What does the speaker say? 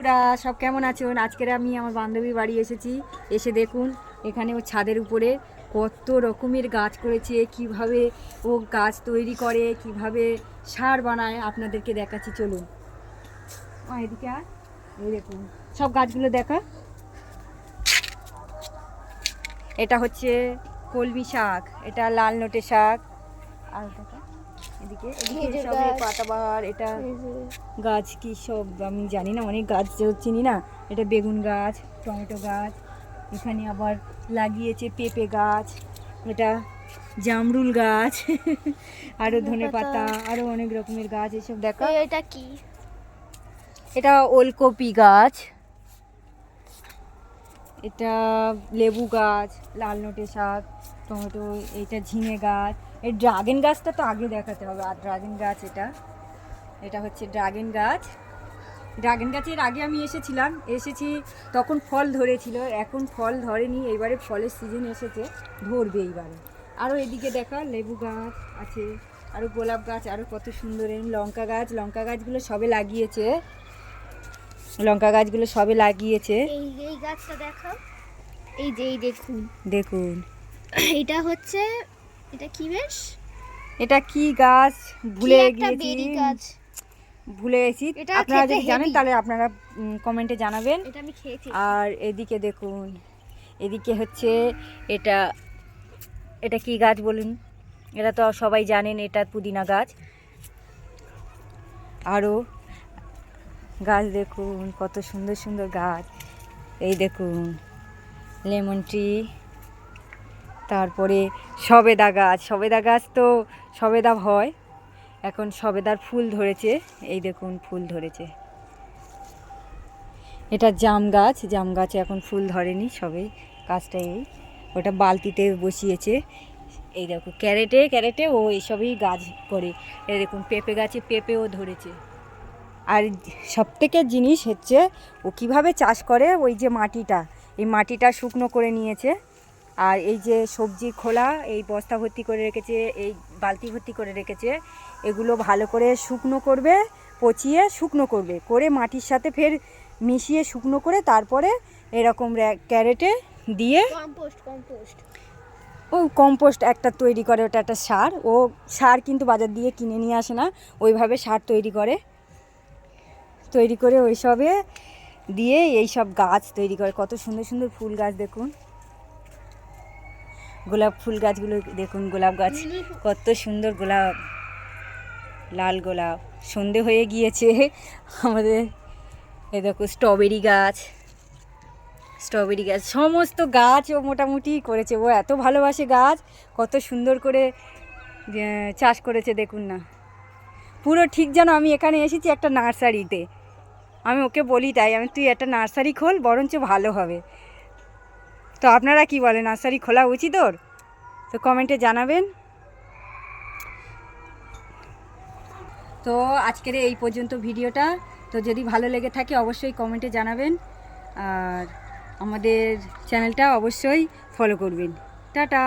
ওরা সব কেমন আছেন? আজকের আমি আমার বান্ধবীর বাড়ি এসেছি। এসে দেখুন, এখানে ও ছাদের উপরে কত রকমের গাছ করেছে, কীভাবে ও গাছ তৈরি করে, কীভাবে সার বানায়, আপনাদেরকে দেখাচ্ছি, চলুন। এদিকে আর এই দেখুন, সব গাছগুলো দেখা। এটা হচ্ছে কলমি শাক, এটা লাল নোটে শাক। আর দেখা এদিকে সব এটা গাছ কি সব আমি জানি না অনেক গাছ চিনি না? এটা বেগুন গাছ টমেটো গাছ এখানে আবার লাগিয়েছে পেঁপে গাছ এটা জামরুল গাছ আরও ধনে পাতা। আরও অনেক রকমের গাছ এসব দেখা। এটা কি? এটা ওলকপি গাছ এটা লেবু গাছ লাল নোটে শাক টমেটো এটা ঝিঙে গাছ এই ড্রাগন গাছটা তো আগে দেখাতে হবে আর ড্রাগন গাছ এটা। এটা হচ্ছে ড্রাগন গাছ। ড্রাগন গাছের আগে আমি এসেছিলাম এসেছি তখন ফল ধরেছিল এখন ফল ধরেনি এইবারে ফলের সিজন এসেছে ধরবে এইবারে। আরও এদিকে দেখা লেবু গাছ আছে আরও গোলাপ গাছ আরও কত সুন্দর লঙ্কা গাছ লঙ্কা গাছগুলো সবে লাগিয়েছে। লঙ্কা গাছগুলো সবে লাগিয়েছে। এই এই গাছটা দেখো এই যে দেখুন। দেখুন। এটা হচ্ছে এটা কি বেশ? এটা কি গাছ? ভুলে গিয়েছি। বেরি গাছ। ভুলে গেছি। আপনারা যদি জানেন তাহলে আপনারা কমেন্টে জানাবেন। এটা আমি খেয়েছি। আর এদিকে দেখুন এদিকে হচ্ছে এটা এটা কি গাছ বলুন? এটা তো সবাই জানেন এটা পুদিনা গাছ। আরও গাছ দেখুন কত সুন্দর সুন্দর গাছ। এই দেখুন লেমন ট্রি। তারপরে সবেদা গাছ। সবেদা গাছ তো সবেদা হয়। এখন সবেদার ফুল ধরেছে। এই দেখুন, ফুল ধরেছে। এটা জাম গাছ। জাম গাছে এখন ফুল ধরেনি সবে। গাছটা এই, ওটা বালতিতে বসিয়েছে। এই দেখো, ক্যারেটে ক্যারেটে ও এইসবই গাছ করে। এই দেখুন, পেঁপে গাছে পেঁপেও ধরেছে। আর সব থেকে জিনিস হচ্ছে, ও কীভাবে চাষ করে ওই যে মাটিটা? এই মাটিটা শুকনো করে নিয়েছে। আর এই যে সবজি খোলা এই বস্তা ভর্তি করে রেখেছে এই বালতি ভর্তি করে রেখেছে এগুলো ভালো করে শুকনো করবে পচিয়ে শুকনো করবে করে মাটির সাথে ফের মিশিয়ে শুকনো করে তারপরে এরকম ক্যারেটে দিয়ে ও কম্পোস্ট একটা তৈরি করে ওটা একটা সার। ও সার কিন্তু বাজার দিয়ে কিনে নিয়ে আসে না ওইভাবে সার তৈরি করে। তৈরি করে ওইসবে দিয়ে এই সব গাছ তৈরি করে। কত সুন্দর সুন্দর ফুল গাছ দেখুন। গোলাপ ফুল গাছগুলো, দেখুন গোলাপ গাছ, কত সুন্দর গোলাপ, লাল গোলাপ, সন্ধে হয়ে গিয়েছে। আমাদের এ দেখো স্ট্রবেরি গাছ স্ট্রবেরি গাছ, সমস্ত গাছ ও মোটামুটি করেছে। ও এত ভালোবাসে গাছ, কত সুন্দর করে চাষ করেছে, দেখুন না। পুরো ঠিক যেন আমি এখানে এসেছি একটা নার্সারিতে। আমি ওকে বলি তাই, আমি, তুই একটা নার্সারি খোল, বরঞ্চ ভালো হবে। তো আপনারা কি বলেন? নার্সারি খোলা উচিত ওর? তো কমেন্টে জানাবেন। তো আজকের এই পর্যন্ত ভিডিওটা। তো যদি ভালো লেগে থাকে অবশ্যই কমেন্টে জানাবেন। আর আমাদের চ্যানেলটা অবশ্যই ফলো করবেন। টাটা!